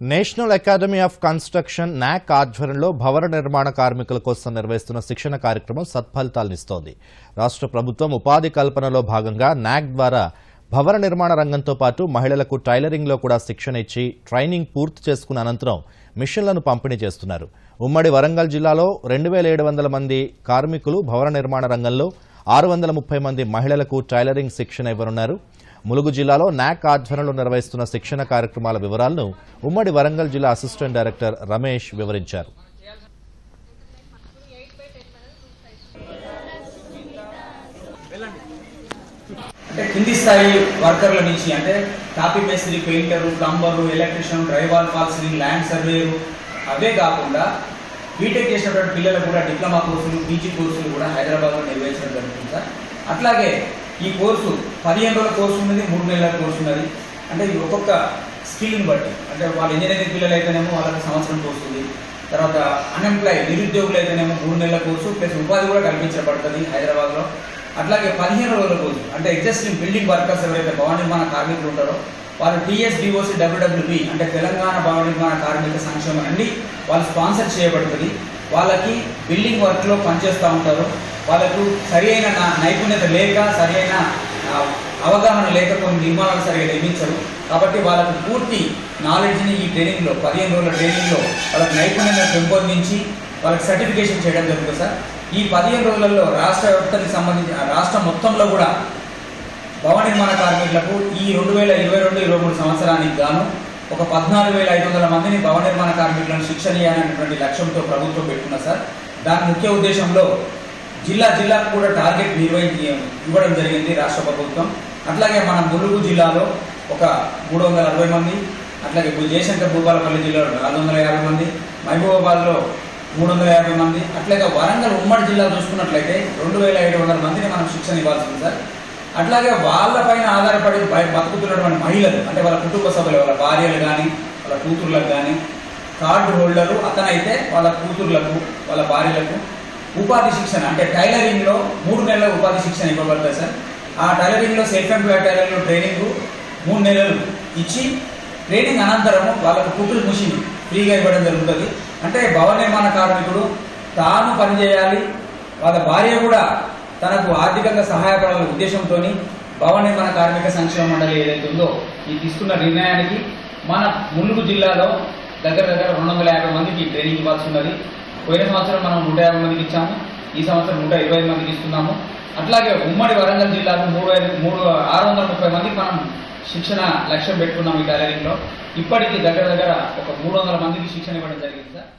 National academy of construction నాక్ ఆధ్వర్యంలో భవన నిర్మాణ కార్మికుల కోసం నిర్వహిస్తున్న శిక్షణ కార్యక్రమం సత్ఫలితాలనిస్తోంది రాష్ట్ర ప్రభుత్వం ఉపాధి కల్పనలో భాగంగా నాక్ ద్వారా భవన నిర్మాణ రంగంతో పాటు మహిళలకు టైలరింగ్లో కూడా శిక్షణ ఇచ్చి ట్రైనింగ్ పూర్తి చేసుకున్న అనంతరం మిషన్లను పంపిణీ చేస్తున్నారు. ఉమ్మడి వరంగల్ జిల్లాలో రెండు వేల ఏడు వందల మంది కార్మికులు భవన నిర్మాణ రంగంలో ఆరు వందల ముప్పై మంది మహిళలకు టైలరింగ్ శిక్షణ ఇవ్వనున్నారు. ములుగు జిల్లాలో నాక్ ఆధ్వర్యంలో నిర్వహిస్తున్న శిక్షణ కార్యక్రమాల వివరాలను ఉమ్మడి వరంగల్ జిల్లా అసిస్టెంట్ డైరెక్టర్ రమేష్ వివరించారు. అంటే కింది స్థాయి వర్కర్ల నుంచి అంటే కాపీ మేస్త్రి పెయింటరు ప్లంబరు ఎలక్ట్రీషియన్ డ్రైవర్ ఫాల్సింగ్ ల్యాండ్ సర్వేయరు అవే కాకుండా బీటెక్ చేసినటువంటి పిల్లలు కూడా డిప్లొమా కోర్సులు పీజీ కోర్సులు కూడా హైదరాబాద్లో నిర్వహించడం జరుగుతుంది సార్. అట్లాగే ఈ కోర్సు పదిహేను రోజుల కోర్సు ఉన్నది మూడు నెలల కోర్సు ఉన్నది. అంటే ఒక్కొక్క స్కిల్ని బట్టి. అంటే వాళ్ళ ఇంజనీరింగ్ పిల్లలు అయితేనేమో వాళ్ళకి సంవత్సరం కోర్సు ఉంది తర్వాత అన్ఎంప్లాయ్ నిరుద్యోగులు అయితేనేమో మూడు నెలల కోర్సు ప్లస్ ఉపాధి కూడా కల్పించబడుతుంది హైదరాబాద్లో. అట్లాగే పదిహేను రోజుల కోర్సు అంటే ఎగ్జిస్టింగ్ బిల్డింగ్ వర్కర్స్ ఎవరైతే భవన నిర్మాణ కార్మికులు ఉంటారో వాళ్ళు టీఎస్డిఓసి డబ్ల్యూడబ్ల్యూబి అంటే తెలంగాణ భవన నిర్మాణ కార్మిక సంక్షేమం అండి వాళ్ళు స్పాన్సర్ చేయబడుతుంది. వాళ్ళకి బిల్డింగ్ వర్క్లో పనిచేస్తూ ఉంటారు. వాళ్ళకు సరి అయిన నా- నైపుణ్యత లేక సరి అయిన అవగాహన లేక కొన్ని నిర్మాణాలు సరిగా నిర్మించరు. కాబట్టి వాళ్ళకు పూర్తి నాలెడ్జ్ని ఈ ట్రైనింగ్లో పదిహేను రోజుల ట్రైనింగ్లో వాళ్ళకి నైపుణ్యతను పెంపొందించి వాళ్ళకి సర్టిఫికేషన్ చేయడం జరుగుతుంది సార్. ఈ పదిహేను రోజులలో రాష్ట్ర వ్యవస్థకి సంబంధించిన రాష్ట్ర రాష్ట్రం మొత్తంలో కూడా భవన నిర్మాణ కార్మికులకు ఈ రెండు వేల ఇరవై రెండు ఇరవై మూడు సంవత్సరానికి గాను ఒక పద్నాలుగు వేల ఐదు వందల మందిని భవన నిర్మాణ కార్మికులను శిక్షణ ఇవ్వాలనేటువంటి లక్ష్యంతో ప్రభుత్వం పెట్టుకున్నారు సార్. దాని ముఖ్య ఉద్దేశంలో జిల్లా జిల్లాకు కూడా టార్గెట్ నిర్వహించడం ఇవ్వడం జరిగింది రాష్ట్ర ప్రభుత్వం. అట్లాగే మన ములుగు జిల్లాలో ఒక మూడు వందల అరవై మంది అట్లాగే జయశంకర్ భూపాలపల్లి జిల్లాలో నాలుగు వందల యాభై మంది మహబూబాబాద్లో మూడు వందల యాభై మంది అట్లాగే వరంగల్ ఉమ్మడి జిల్లా చూసుకున్నట్లయితే రెండు వేల ఏడు వందల మందిని మనం శిక్షణ ఇవ్వాల్సింది సార్. అట్లాగే వాళ్ళపైన ఆధారపడి బతుకుతున్నటువంటి మహిళలు అంటే వాళ్ళ కుటుంబ సభ్యులు వాళ్ళ భార్యలు కానీ వాళ్ళ కూతుర్లకు కానీ కార్డు హోల్డరు అతనైతే వాళ్ళ కూతుర్లకు వాళ్ళ భార్యలకు ఉపాధి శిక్షణ అంటే టైలరింగ్లో మూడు నెలల ఉపాధి శిక్షణ ఇవ్వబడతాయి సార్. ఆ టైలరింగ్లో సెల్ఫ్ ఎంప్లాయ్ టైలరింగ్లో ట్రైనింగ్ మూడు నెలలు ఇచ్చి ట్రైనింగ్ అనంతరము వాళ్ళకు కుట్లు మిషన్ ఫ్రీగా ఇవ్వడం జరుగుతుంది. అంటే భవన నిర్మాణ కార్మికుడు తాను పనిచేయాలి వాళ్ళ భార్య కూడా తనకు ఆర్థికంగా సహాయపడాలనే ఉద్దేశంతో భవన నిర్మాణ కార్మిక సంక్షేమ మండలి ఏదైతే ఉందో ఈ తీసుకున్న నిర్ణయానికి మన ములుగు జిల్లాలో దగ్గర దగ్గర రెండు వందల యాభై మందికి ట్రైనింగ్ ఇవ్వాల్సి ఉన్నది. పోయిన సంవత్సరం మనం నూట యాభై మందికి ఇచ్చాము ఈ సంవత్సరం నూట ఇరవై ఐదు మందికి ఇస్తున్నాము. అట్లాగే ఉమ్మడి వరంగల్ జిల్లాకు మూడు ఐదు మూడు ఆరు వందల ముప్పై మందికి మనం శిక్షణ లక్ష్యం పెట్టుకున్నాం ఈ టైలరింగ్లో ఇప్పటికీ దగ్గర దగ్గర ఒక మూడు వందల మందికి శిక్షణ ఇవ్వడం జరిగింది సార్.